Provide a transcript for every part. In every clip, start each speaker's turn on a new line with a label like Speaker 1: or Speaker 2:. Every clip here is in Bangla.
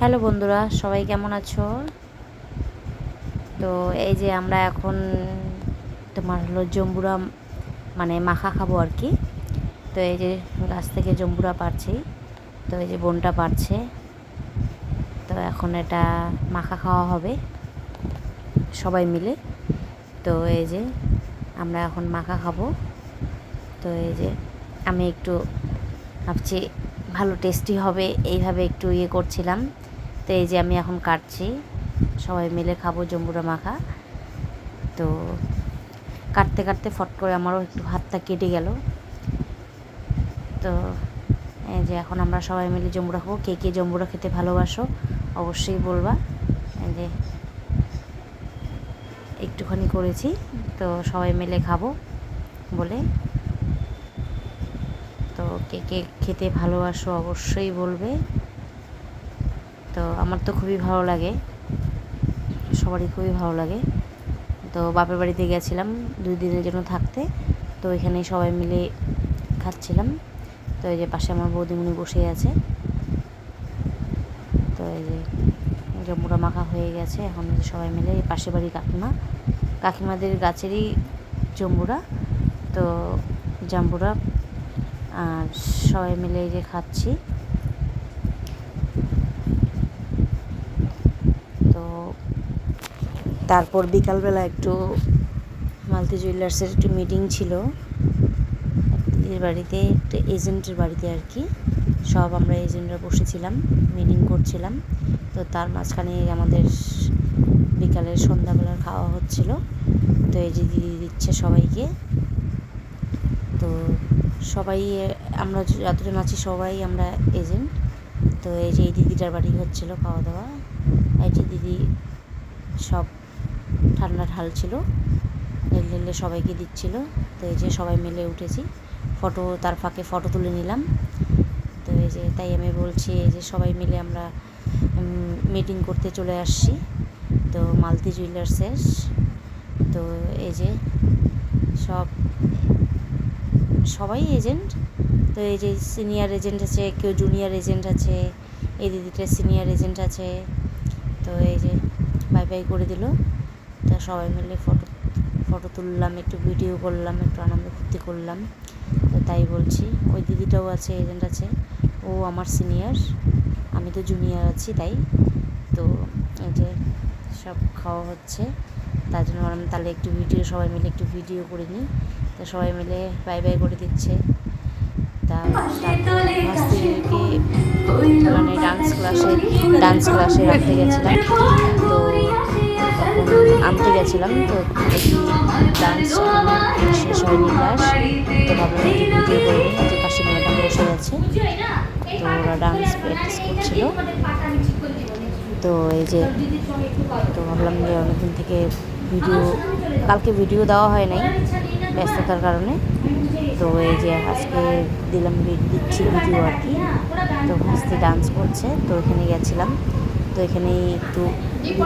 Speaker 1: হ্যালো বন্ধুরা, সবাই কেমন আছো? তো এই যে আমরা এখন তোমার হলো জম্বুরা মানে মাখা খাব আর কি। তো এই যে গাছ থেকে জম্বুরা পারছি, তো এই যে বোনটা পারছে। তো এখন এটা মাখা খাওয়া হবে, সবাই মিলে। তো এই যে আমরা এখন মাখা খাব। তো এই যে আমি একটু ভাবছি, ভালো টেস্টি হবে, এইভাবে একটু ইয়ে করছিলাম। তো এই যে আমি এখন কাটছি। সবাই মিলে খাব জম্বুরা মাখা। তো কাটতে কাটতে ফট করে আমারও একটু হাতটা কেটে গেল। তো এই যে এখন আমরা সবাই মিলে জম্বুরা খাব। কে কে জম্বুরা খেতে ভালোবাসো অবশ্যই বলবা। এই যে একটুখানি করেছি, তো সবাই মিলে খাব বলে। তো কে কে খেতে ভালোবাসো অবশ্যই বলবে। আমার তো খুবই ভালো লাগে। সবারই খুবই ভালো লাগে। তো বাপের বাড়িতে গেছিলাম দুই দিনের জন্য থাকতে। তো এখানে সবাই মিলে খাচ্ছিলাম। তো এই যে পাশে আমার বৌদিমণি বসে আছে। তো এই যে জম্বুরা মাখা হয়ে গেছে। এখন সবাই মিলে এই পাশে বাড়ি কাকিমা। কাকিমাদের গাছেরই জম্বুরা। তো জাম্বুরা। আর সবাই মিলে এই যে খাচ্ছি তো তারপর বিকালবেলা একটু মালতি জুয়েলার্সের একটু মিটিং ছিল। দিদির বাড়িতে একটা এজেন্টের বাড়িতে আর কি। সব আমরা এজেন্টরা বসেছিলাম মিটিং করছিলাম। তো তার মাঝখানে আমাদের বিকালের সন্ধ্যাবেলার খাওয়া হচ্ছিল। তো এই যে দিদি দিচ্ছে সবাইকে। তো সবাই, আমরা যতজন আছি সবাই আমরা এজেন্ট তো এই যে এই দিদিটার বাড়ি হচ্ছিল খাওয়া দাওয়া। এই যে দিদি সব ঠান্ডা ঢালছিল ঢেলে ঢেলে সবাইকে দিচ্ছিল। তো এই যে সবাই মিলে উঠেছি। ফটো, তার ফাঁকে ফটো তুলে নিলাম। তো এই যে তাই আমি বলছি এই যে সবাই মিলে আমরা মিটিং করতে চলে আসছি। তো মালতি জুয়েলার্সের তো এই যে সব, সবাই এজেন্ট তো এই যে সিনিয়র এজেন্ট আছে, কেউ জুনিয়র এজেন্ট আছে, এই দিদিটা সিনিয়র এজেন্ট আছে। তো এই যে বাই বাই করে দিল। তা সবাই মিলে ফটো ফটো তুললাম, একটু ভিডিও করলাম, একটু আনন্দ ফুর্তি করলাম। তো তাই বলছি, ওই দিদিটাও আছে, এজেন্ট আছে, ও আমার সিনিয়র, আমি তো জুনিয়র আছি তাই। তো এই যে সব খাওয়া হচ্ছে, তার জন্য আমি তাহলে একটু ভিডিও, সবাই মিলে একটু ভিডিও করে নিই। তো সবাই মিলে বাই বাই করে দিচ্ছে। মানে ডান্স ক্লাসে ডান্স ক্লাসে রাখতে গেছিলাম। তো আনতে গেছিলাম তো ডান্স শেষ হয়নি ক্লাস তো ভাবলাম ভিডিও যে পাশে ম্যাডাম বসে আছে। তো ওরা ডান্স প্র্যাকটিস করছিল। তো এই যে তো ভাবলাম যে অনেকদিন থেকে ভিডিও কালকে ভিডিও দেওয়া হয় নাই। ব্যস্ততার কারণে। তো এই যে আজকে দিলাম দিচ্ছি ভিডিও আর কি। তো হাসতে ডান্স করছে, তো এখানে গেছিলাম। তো এখানে একটু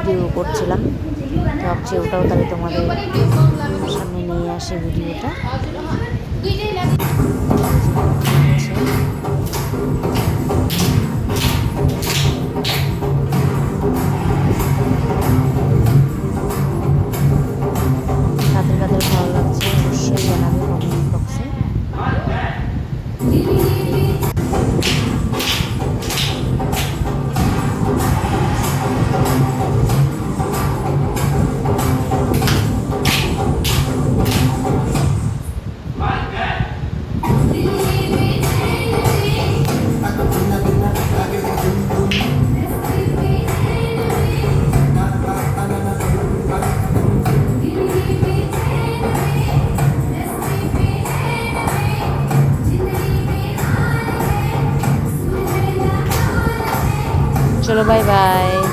Speaker 1: ভিডিও করছিলাম। ভাবছি ওটাও তাহলে তোমাদের সামনে নিয়ে আসে ভিডিওটা। চলো বাই বাই